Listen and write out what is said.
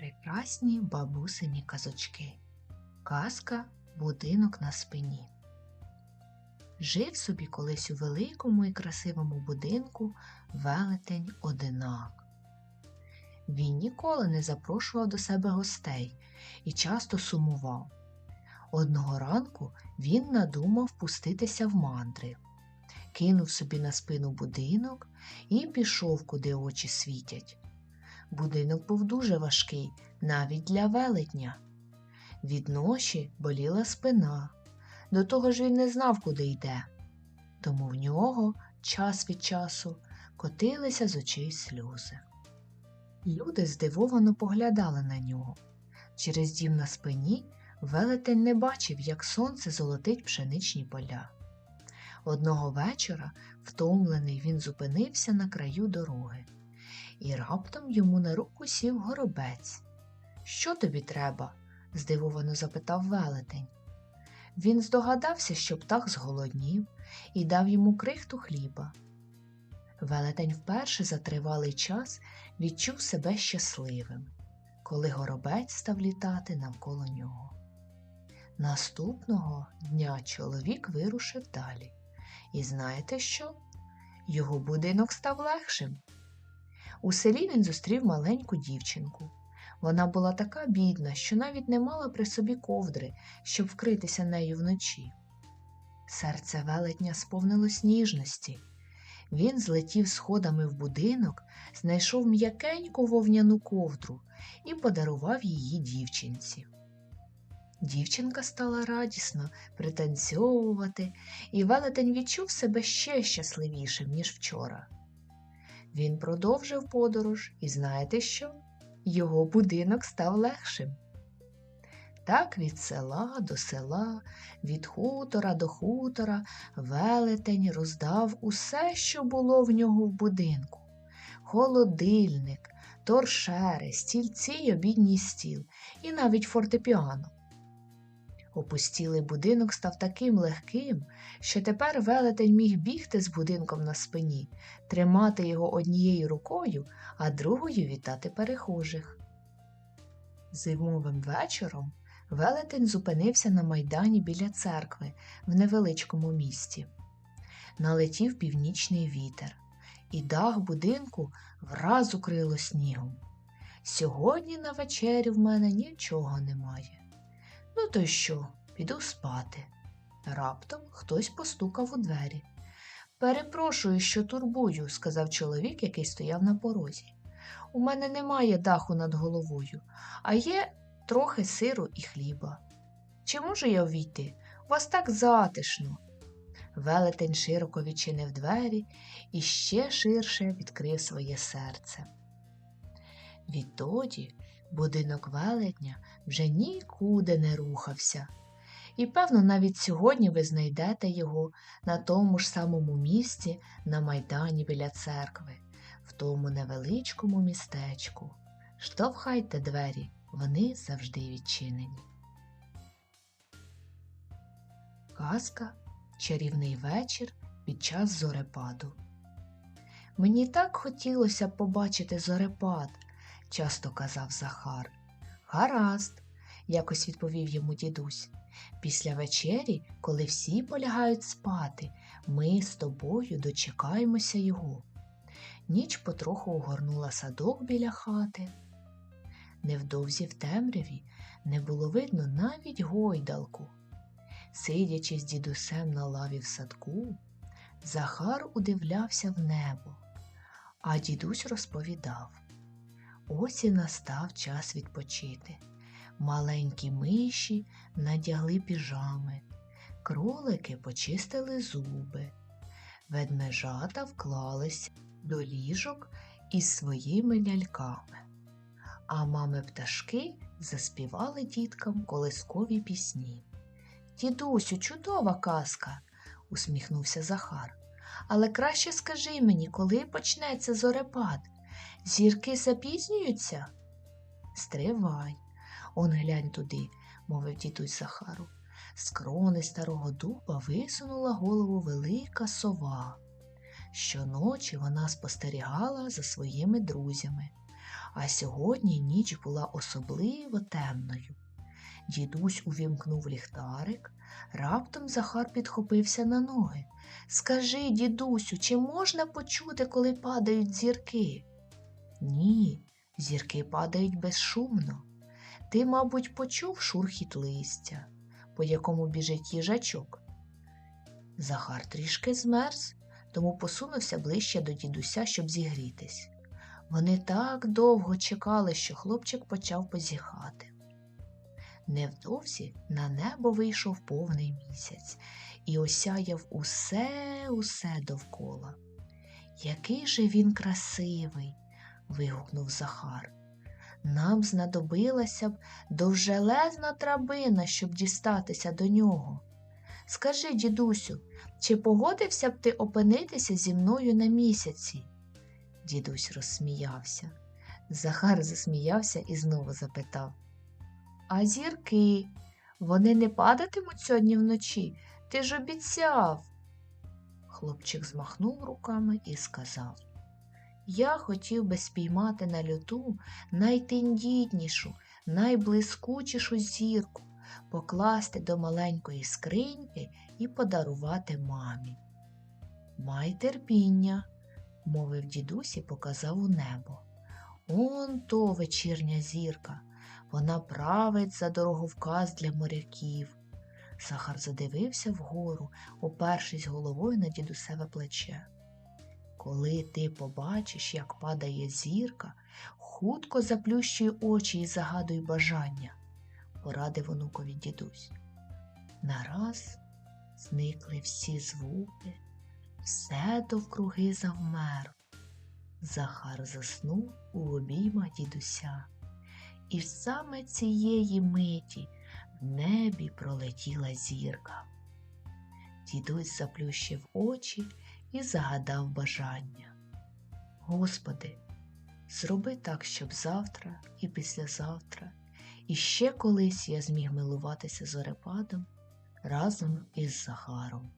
Прекрасні бабусині казочки. Казка Будинок на спині. Жив собі колись у великому і красивому будинку велетень одинак. Він ніколи не запрошував до себе гостей і часто сумував. Одного ранку він надумав пуститися в мандри, кинув собі на спину будинок і пішов, куди очі світять. Будинок був дуже важкий, навіть для велетня. Від ноші боліла спина. До того ж він не знав, куди йде. Тому в нього час від часу котилися з очей сльози. Люди здивовано поглядали на нього. Через дім на спині велетень не бачив, як сонце золотить пшеничні поля. Одного вечора, втомлений, він зупинився на краю дороги і раптом йому на руку сів горобець. Що тобі треба? здивовано запитав велетень. Він здогадався, що птах зголоднів, і дав йому крихту хліба. Велетень вперше за тривалий час відчув себе щасливим, коли горобець став літати навколо нього. Наступного дня чоловік вирушив далі. І знаєте що? Його будинок став легшим. У селі він зустрів маленьку дівчинку. Вона була така бідна, що навіть не мала при собі ковдри, щоб вкритися нею вночі. Серце велетня сповнилось ніжності. Він злетів сходами в будинок, знайшов м'якеньку вовняну ковдру і подарував її дівчинці. Дівчинка стала радісно пританцьовувати, і велетень відчув себе ще щасливішим, ніж вчора. Він продовжив подорож, і знаєте що? Його будинок став легшим. Так від села до села, від хутора до хутора велетень роздав усе, що було в нього в будинку холодильник, торшери, стільці й обідній стіл, і навіть фортепіано. Опустілий будинок став таким легким, що тепер велетень міг бігти з будинком на спині, тримати його однією рукою, а другою вітати перехожих. Зимовим вечором велетень зупинився на майдані біля церкви в невеличкому місті. Налетів північний вітер, і дах будинку враз укрило снігом. Сьогодні на вечерю в мене нічого немає. То що, піду спати. Раптом хтось постукав у двері. Перепрошую, що турбую, сказав чоловік, який стояв на порозі. У мене немає даху над головою, а є трохи сиру і хліба. Чи можу я увійти? У вас так затишно. Велетень широко відчинив двері і ще ширше відкрив своє серце. Відтоді будинок велетня вже нікуди не рухався. І, певно, навіть сьогодні ви знайдете його на тому ж самому місці на майдані біля церкви, в тому невеличкому містечку. Штовхайте двері, вони завжди відчинені. Казка чарівний вечір під час зорепаду. Мені так хотілося побачити зорепад, часто казав Захар. Гаразд, якось відповів йому дідусь. Після вечері, коли всі полягають спати, ми з тобою дочекаємося його. Ніч потроху огорнула садок біля хати. Невдовзі в темряві не було видно навіть гойдалку. Сидячи з дідусем на лаві в садку, Захар удивлявся в небо, а дідусь розповідав ось і настав час відпочити. Маленькі миші надягли піжами, кролики почистили зуби, ведмежата вклались до ліжок із своїми ляльками, а мами пташки заспівали діткам колискові пісні. Дідусю, чудова казка, усміхнувся Захар. Але краще скажи мені, коли почнеться зорепад? Зірки запізнюються? Стривай. Он глянь туди, мовив дідусь Захару. З крони старого дуба висунула голову велика сова. Щоночі вона спостерігала за своїми друзями, а сьогодні ніч була особливо темною. Дідусь увімкнув ліхтарик, раптом Захар підхопився на ноги. Скажи, дідусю, чи можна почути, коли падають зірки? Ні, зірки падають безшумно. Ти, мабуть, почув шурхіт листя, по якому біжить їжачок. Захар трішки змерз, тому посунувся ближче до дідуся, щоб зігрітись. Вони так довго чекали, що хлопчик почав позіхати. Невдовзі на небо вийшов повний місяць і осяяв усе, усе довкола. Який же він красивий. Вигукнув Захар. Нам знадобилася б довжелезна трабина, щоб дістатися до нього. Скажи, дідусю, чи погодився б ти опинитися зі мною на місяці? Дідусь розсміявся. Захар засміявся і знову запитав. А зірки, вони не падатимуть сьогодні вночі? Ти ж обіцяв. Хлопчик змахнув руками і сказав Я хотів би спіймати на льоту найтендітнішу, найблискучішу зірку, покласти до маленької скриньки і подарувати мамі. Май терпіння, мовив дідусь і показав у небо. Он то вечірня зірка, вона править за дороговказ для моряків. Сахар задивився вгору, опершись головою на дідусеве плече. Коли ти побачиш, як падає зірка, хутко заплющуй очі і загадуй бажання, порадив онукові дідусь. Нараз зникли всі звуки, все довкруги завмерло. Захар заснув у обіймах дідуся, і саме цієї миті в небі пролетіла зірка. Дідусь заплющив очі і загадав бажання. Господи, зроби так, щоб завтра і післязавтра, і ще колись я зміг милуватися зорепадом разом із Захаром.